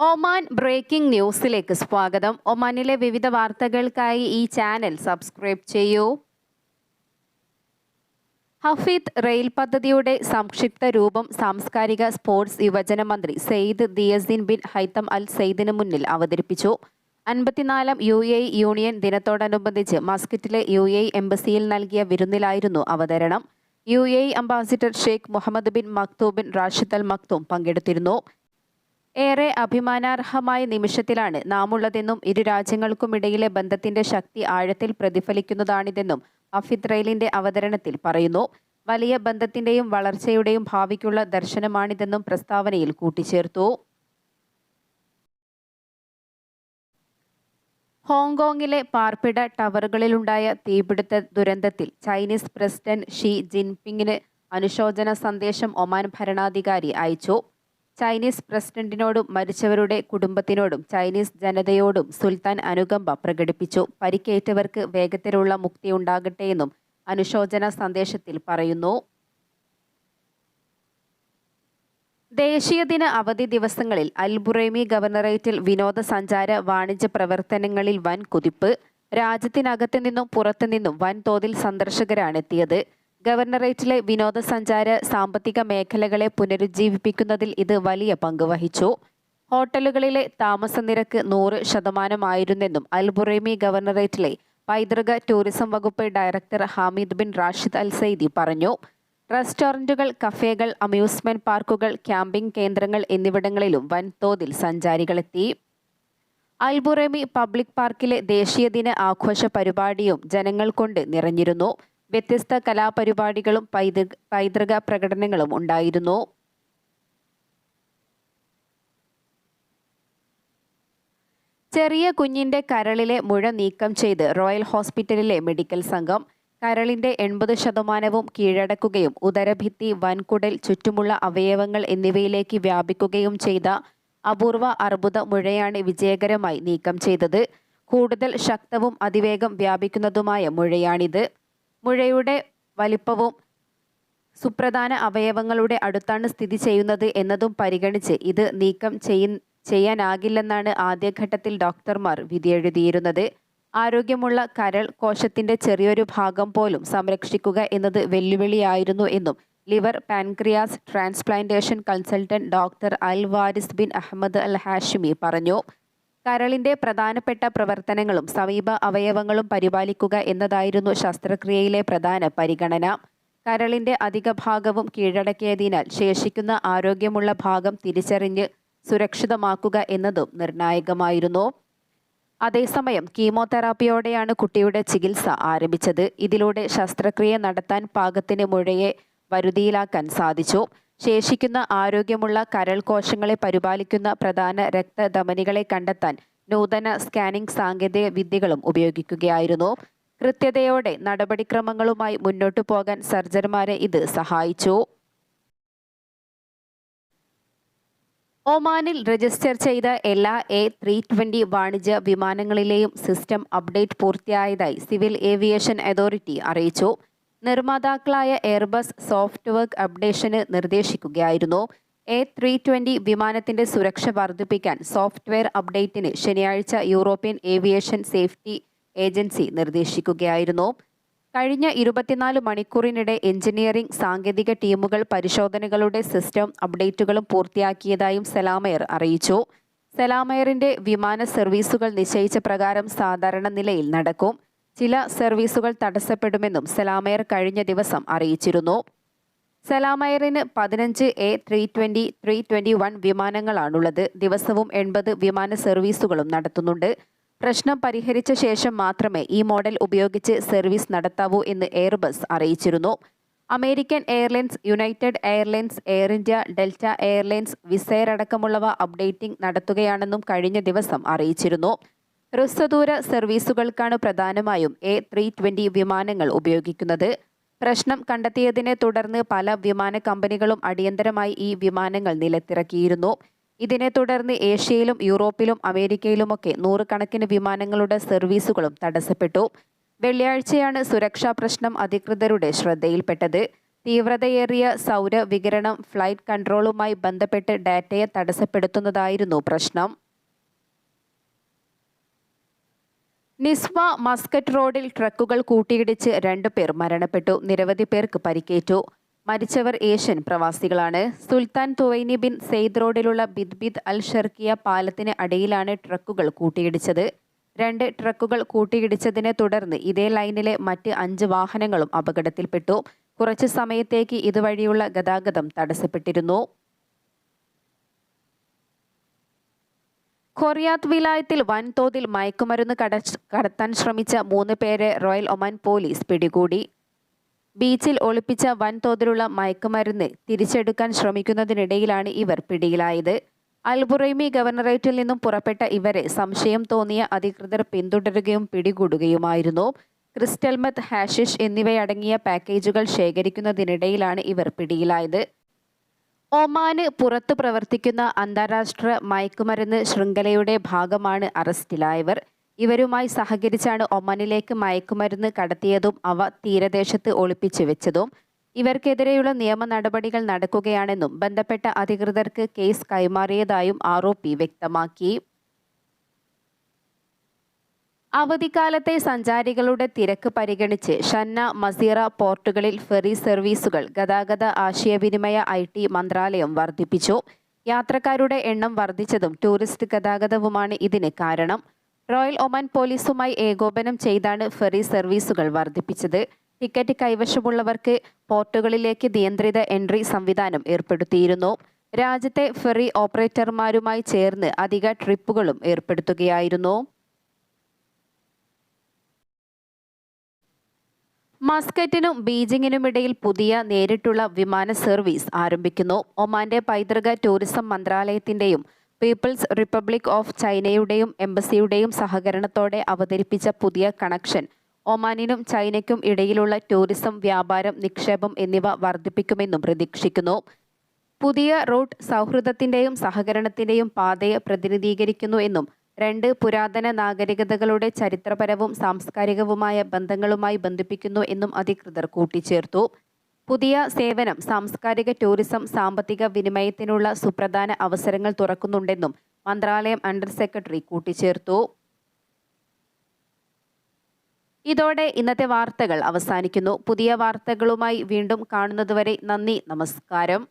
Oman breaking ന്യൂസിലേക്ക് സ്വാഗതം. ഒമാനിലെ വിവിധ വാർത്തകൾക്കായി ഈ ചാനൽ സബ്സ്ക്രൈബ് ചെയ്യൂ. ഹഫീദ് റെയിൽ പദ്ധതിയുടെ സംക്ഷിപ്ത രൂപം സാംസ്കാരിക സ്പോർട്സ് യുവജന മന്ത്രി സെയ്ദ് ദിയസീൻ ബിൻ ഹൈത്തം അൽ സെയ്ദിന് മുന്നിൽ അവതരിപ്പിച്ചു. അൻപത്തിനാലാം യു എ യൂണിയൻ ദിനത്തോടനുബന്ധിച്ച് മസ്കറ്റിലെ യു എ എംബസിയിൽ നൽകിയ വിരുന്നിലായിരുന്നു അവതരണം. U A ambassador Sheikh Mohammed bin Maktoum bin Rashid Al Maktoum പങ്കെടുത്തിരുന്നു. ഏറെ അഭിമാനാർഹമായ നിമിഷത്തിലാണ് നാമുള്ളതെന്നും ഇരു രാജ്യങ്ങൾക്കുമിടയിലെ ബന്ധത്തിന്റെ ശക്തി ആഴത്തിൽ പ്രതിഫലിക്കുന്നതാണിതെന്നും അഫിദ് റൈലിന്റെ അവതരണത്തിൽ പറയുന്നു. വലിയ ബന്ധത്തിന്റെയും വളർച്ചയുടെയും ഭാവിക്കുള്ള ദർശനമാണിതെന്നും പ്രസ്താവനയിൽ കൂട്ടിച്ചേർത്തു. ഹോങ്കോങ്ങിലെ പാർപ്പിട ടവറുകളിലുണ്ടായ തീപിടുത്ത ദുരന്തത്തിൽ ചൈനീസ് പ്രസിഡന്റ് ഷി ജിൻപിങ്ങിന് അനുശോചന സന്ദേശം ഒമാൻ ഭരണാധികാരി അയച്ചു. ചൈനീസ് പ്രസിഡന്റിനോടും മരിച്ചവരുടെ കുടുംബത്തിനോടും ചൈനീസ് ജനതയോടും സുൽത്താൻ അനുകമ്പ പ്രകടിപ്പിച്ചു. പരിക്കേറ്റവർക്ക് വേഗത്തിലുള്ള മുക്തി ഉണ്ടാകട്ടെയെന്നും അനുശോചന സന്ദേശത്തിൽ പറയുന്നു. ദേശീയ ദിന അവധി ദിവസങ്ങളിൽ അൽബുറേമി ഗവർണറേറ്റിൽ വിനോദസഞ്ചാര വാണിജ്യ പ്രവർത്തനങ്ങളിൽ വൻ കുതിപ്പ് രാജ്യത്തിനകത്തു നിന്നും പുറത്തു നിന്നും വൻതോതിൽ സന്ദർശകരാണ് എത്തിയത്. ഗവർണറേറ്റിലെ വിനോദസഞ്ചാര സാമ്പത്തിക മേഖലകളെ പുനരുജ്ജീവിപ്പിക്കുന്നതിൽ ഇത് വലിയ പങ്ക് വഹിച്ചു. ഹോട്ടലുകളിലെ താമസ നിരക്ക് നൂറ് ശതമാനമായിരുന്നെന്നും അൽബുറേമി ഗവർണറേറ്റിലെ പൈതൃക ടൂറിസം വകുപ്പ് director Hamid bin Rashid Al Saidi പറഞ്ഞു. റെസ്റ്റോറന്റുകൾ കഫേകൾ അമ്യൂസ്മെന്റ് പാർക്കുകൾ ക്യാമ്പിംഗ് കേന്ദ്രങ്ങൾ എന്നിവിടങ്ങളിലും വൻതോതിൽ സഞ്ചാരികളെത്തി. അൽബുറേമി പബ്ലിക് പാർക്കിലെ ദേശീയ ദിന ആഘോഷ പരിപാടിയും ജനങ്ങൾ കൊണ്ട് നിറഞ്ഞിരുന്നു. വ്യത്യസ്ത കലാപരിപാടികളും പൈതൃക പൈതൃക പ്രകടനങ്ങളും ഉണ്ടായിരുന്നു. ചെറിയ കുഞ്ഞിന്റെ കരളിലെ മുഴ നീക്കം ചെയ്ത് റോയൽ ഹോസ്പിറ്റലിലെ മെഡിക്കൽ സംഘം കരളിന്റെ എൺപത് ശതമാനവും കീഴടക്കുകയും ഉദരഭിത്തി വൻകുടൽ ചുറ്റുമുള്ള അവയവങ്ങൾ എന്നിവയിലേക്ക് വ്യാപിക്കുകയും ചെയ്ത അപൂർവ അർബുദ മുഴയാണ് വിജയകരമായി നീക്കം ചെയ്തത്. കൂടുതൽ ശക്തവും അതിവേഗം വ്യാപിക്കുന്നതുമായ മുഴയാണിത്. മുഴയുടെ വലിപ്പവും സുപ്രധാന അവയവങ്ങളുടെ അടുത്താണ് സ്ഥിതി ചെയ്യുന്നത് എന്നതും പരിഗണിച്ച് ഇത് നീക്കം ചെയ്യ ചെയ്യാനാകില്ലെന്നാണ് ആദ്യഘട്ടത്തിൽ ഡോക്ടർമാർ വിധിയെഴുതിയിരുന്നത്. ആരോഗ്യമുള്ള കരൾ കോശത്തിന്റെ ചെറിയൊരു ഭാഗം പോലും സംരക്ഷിക്കുക എന്നത് വെല്ലുവിളിയായിരുന്നു എന്നും liver pancreas transplantation consultant doctor Al Waris bin Ahmed Al Hashimi പറഞ്ഞു. കരളിന്റെ പ്രധാനപ്പെട്ട പ്രവർത്തനങ്ങളും സമീപ അവയവങ്ങളും പരിപാലിക്കുക എന്നതായിരുന്നു ശസ്ത്രക്രിയയിലെ പ്രധാന പരിഗണന. കരളിന്റെ അധിക ഭാഗവും കീഴടക്കിയതിനാൽ ശേഷിക്കുന്ന ആരോഗ്യമുള്ള ഭാഗം തിരിച്ചറിഞ്ഞ് സുരക്ഷിതമാക്കുക എന്നതും നിർണായകമായിരുന്നു. അതേസമയം കീമോതെറാപ്പിയോടെയാണ് കുട്ടിയുടെ ചികിത്സ ആരംഭിച്ചത്. ഇതിലൂടെ ശസ്ത്രക്രിയ നടത്താൻ പാകത്തിന് മുഴയെ വരുതിയിലാക്കാൻ സാധിച്ചു. ശേഷിക്കുന്ന ആരോഗ്യമുള്ള കരൾ കോശങ്ങളെ പരിപാലിക്കുന്ന പ്രധാന രക്തധമനികളെ കണ്ടെത്താൻ നൂതന സ്കാനിംഗ് സാങ്കേതിക വിദ്യകളും ഉപയോഗിക്കുകയായിരുന്നു. കൃത്യതയോടെ നടപടിക്രമങ്ങളുമായി മുന്നോട്ടു പോകാൻ സർജന്മാരെ ഇത് സഹായിച്ചു. ഒമാനിൽ രജിസ്റ്റർ ചെയ്ത എല്ലാ എ ത്രീ ട്വന്റി വാണിജ്യ വിമാനങ്ങളിലെയും സിസ്റ്റം അപ്ഡേറ്റ് പൂർത്തിയായതായി സിവിൽ ഏവിയേഷൻ അതോറിറ്റി അറിയിച്ചു. നിർമ്മാതാക്കളായ എയർബസ് സോഫ്റ്റ് വർക്ക് അപ്ഡേഷന് നിർദ്ദേശിക്കുകയായിരുന്നു. എ ത്രീ ട്വന്റി വിമാനത്തിന്റെ സുരക്ഷ വർദ്ധിപ്പിക്കാൻ സോഫ്റ്റ്വെയർ അപ്ഡേറ്റിന് ശനിയാഴ്ച യൂറോപ്യൻ ഏവിയേഷൻ സേഫ്റ്റി ഏജൻസി നിർദ്ദേശിക്കുകയായിരുന്നു. കഴിഞ്ഞ ഇരുപത്തിനാല് മണിക്കൂറിനിടെ എഞ്ചിനീയറിംഗ് സാങ്കേതിക ടീമുകൾ പരിശോധനകളുടെ സിസ്റ്റം അപ്ഡേറ്റുകളും പൂർത്തിയാക്കിയതായും സലാമയർ അറിയിച്ചു. സലാമയറിന്റെ വിമാന സർവീസുകൾ നിശ്ചയിച്ച പ്രകാരം സാധാരണ നിലയിൽ നടക്കും. ചില സർവീസുകൾ തടസ്സപ്പെടുമെന്നും സലാമയർ കഴിഞ്ഞ ദിവസം അറിയിച്ചിരുന്നു. സലാമയറിന് പതിനഞ്ച് A three twenty three twenty one വിമാനങ്ങളാണുള്ളത്. ദിവസവും എൺപത് വിമാന സർവീസുകളും നടത്തുന്നുണ്ട്. പ്രശ്നം പരിഹരിച്ച ശേഷം മാത്രമേ ഈ മോഡൽ ഉപയോഗിച്ച് സർവീസ് നടത്താവൂ എന്ന് എയർബസ് അറിയിച്ചിരുന്നു. American Airlines United Airlines Air India Delta Airlines Wizz Air അടക്കമുള്ളവ updating നടത്തുകയാണെന്നും കഴിഞ്ഞ ദിവസം അറിയിച്ചിരുന്നു. ഹ്രസ്വദൂര സർവീസുകൾക്കാണ് പ്രധാനമായും എ ത്രീ ട്വന്റി വിമാനങ്ങൾ ഉപയോഗിക്കുന്നത്. പ്രശ്നം കണ്ടെത്തിയതിനെ തുടർന്ന് പല വിമാന കമ്പനികളും അടിയന്തരമായി ഈ വിമാനങ്ങൾ നിലത്തിറക്കിയിരുന്നു. ഇതിനെ തുടർന്ന് ഏഷ്യയിലും യൂറോപ്പിലും അമേരിക്കയിലുമൊക്കെ നൂറുകണക്കിന് വിമാനങ്ങളുടെ സർവീസുകളും തടസ്സപ്പെട്ടു. വെള്ളിയാഴ്ചയാണ് സുരക്ഷാ പ്രശ്നം അധികൃതരുടെ ശ്രദ്ധയിൽപ്പെട്ടത്. തീവ്രതയേറിയ സൗര വികിരണം ഫ്ലൈറ്റ് കൺട്രോളുമായി ബന്ധപ്പെട്ട് ഡാറ്റയെ തടസ്സപ്പെടുത്തുന്നതായിരുന്നു പ്രശ്നം. നിസ്വ മസ്കറ്റ് റോഡിൽ ട്രക്കുകൾ കൂട്ടിയിടിച്ച് രണ്ടു പേർ മരണപ്പെട്ടു. നിരവധി പേർക്ക് പരിക്കേറ്റു. മരിച്ചവർ ഏഷ്യൻ പ്രവാസികളാണ്. സുൽത്താൻ തുവൈനി ബിൻ സെയ്ദ് റോഡിലുള്ള ബിദ്ബിദ് അൽ ഷർക്കിയ പാലത്തിന് അടിയിലാണ് ട്രക്കുകൾ കൂട്ടിയിടിച്ചത്. രണ്ട് ട്രക്കുകൾ കൂട്ടിയിടിച്ചതിനെ തുടർന്ന് ഇതേ ലൈനിലെ മറ്റ് അഞ്ച് വാഹനങ്ങളും അപകടത്തിൽപ്പെട്ടു. കുറച്ചു സമയത്തേക്ക് ഇതുവഴിയുള്ള ഗതാഗതം തടസ്സപ്പെട്ടിരുന്നു. കൊറിയാത്ത് വിലായത്തിൽ വൻതോതിൽ മയക്കുമരുന്ന് കട- കടത്താൻ ശ്രമിച്ച മൂന്ന് പേരെ റോയൽ ഒമാൻ പോലീസ് പിടികൂടി. ബീച്ചിൽ ഒളിപ്പിച്ച വൻതോതിലുള്ള മയക്കുമരുന്ന് തിരിച്ചെടുക്കാൻ ശ്രമിക്കുന്നതിനിടയിലാണ് ഇവർ പിടിയിലായത്. അൽബുറൈമി ഗവർണറേറ്റിൽ നിന്നും പുറപ്പെട്ട ഇവരെ സംശയം തോന്നിയ അധികൃതർ പിന്തുടരുകയും പിടികൂടുകയുമായിരുന്നു. ക്രിസ്റ്റൽമത്ത് ഹാഷിഷ് എന്നിവയടങ്ങിയ പാക്കേജുകൾ ശേഖരിക്കുന്നതിനിടയിലാണ് ഇവർ പിടിയിലായത്. ഒമാന് പുറത്തു പ്രവർത്തിക്കുന്ന അന്താരാഷ്ട്ര മയക്കുമരുന്ന് ശൃംഖലയുടെ ഭാഗമാണ് അറസ്റ്റിലായവർ. ഇവരുമായി സഹകരിച്ചാണ് ഒമാനിലേക്ക് മയക്കുമരുന്ന് കടത്തിയതും അവ തീരദേശത്ത് ഒളിപ്പിച്ചു വെച്ചതും. ഇവർക്കെതിരെയുള്ള നിയമ നടപടികൾ നടക്കുകയാണെന്നും ബന്ധപ്പെട്ട അധികൃതർക്ക് കേസ് കൈമാറിയതായും ആരോപി വ്യക്തമാക്കി. അവധിക്കാലത്തെ സഞ്ചാരികളുടെ തിരക്ക് പരിഗണിച്ച് ഷന്ന മസീറ പോർട്ടുകളിൽ ഫെറി സർവീസുകൾ ഗതാഗത ആശയവിനിമയ ഐ ടി മന്ത്രാലയം വർദ്ധിപ്പിച്ചു. യാത്രക്കാരുടെ എണ്ണം വർദ്ധിച്ചതും ടൂറിസ്റ്റ് ഗതാഗതവുമാണ് ഇതിന് കാരണം. റോയൽ ഒമാൻ പോലീസുമായി ഏകോപനം ചെയ്താണ് ഫെറി സർവീസുകൾ വർദ്ധിപ്പിച്ചത്. ടിക്കറ്റ് കൈവശമുള്ളവർക്ക് പോർട്ടുകളിലേക്ക് നിയന്ത്രിത എൻട്രി സംവിധാനം ഏർപ്പെടുത്തിയിരുന്നു. രാജ്യത്തെ ഫെറി ഓപ്പറേറ്റർമാരുമായി ചേർന്ന് അധിക ട്രിപ്പുകളും ഏർപ്പെടുത്തുകയായിരുന്നു. മസ്കറ്റിനും ബീജിംഗിനുമിടയിൽ പുതിയ നേരിട്ടുള്ള വിമാന സർവീസ് ആരംഭിക്കുന്നു. ഒമാന്റെ പൈതൃക ടൂറിസം മന്ത്രാലയത്തിന്റെയും പീപ്പിൾസ് റിപ്പബ്ലിക് ഓഫ് ചൈനയുടെയും എംബസിയുടെയും സഹകരണത്തോടെ അവതരിപ്പിച്ച പുതിയ കണക്ഷൻ ഒമാനിനും ചൈനയ്ക്കും ഇടയിലുള്ള ടൂറിസം വ്യാപാരം നിക്ഷേപം എന്നിവ വർദ്ധിപ്പിക്കുമെന്നും പ്രതീക്ഷിക്കുന്നു. പുതിയ റൂട്ട് സൗഹൃദത്തിന്റെയും സഹകരണത്തിന്റെയും പാതയെ പ്രതിനിധീകരിക്കുന്നു എന്നും രണ്ട് പുരാതന നാഗരികതകളുടെ ചരിത്രപരവും സാംസ്കാരികവുമായ ബന്ധങ്ങളുമായി ബന്ധിപ്പിക്കുന്നു എന്നും അധികൃതർ കൂട്ടിച്ചേർത്തു. പുതിയ സേവനം സാംസ്കാരിക ടൂറിസം സാമ്പത്തിക വിനിമയത്തിനുള്ള സുപ്രധാന അവസരങ്ങൾ തുറക്കുന്നുണ്ടെന്നും മന്ത്രാലയം അണ്ടർ സെക്രട്ടറി കൂട്ടിച്ചേർത്തു. ഇതോടെ ഇന്നത്തെ വാർത്തകൾ അവസാനിക്കുന്നു. പുതിയ വാർത്തകളുമായി വീണ്ടും കാണുന്നതുവരെ നന്ദി നമസ്കാരം.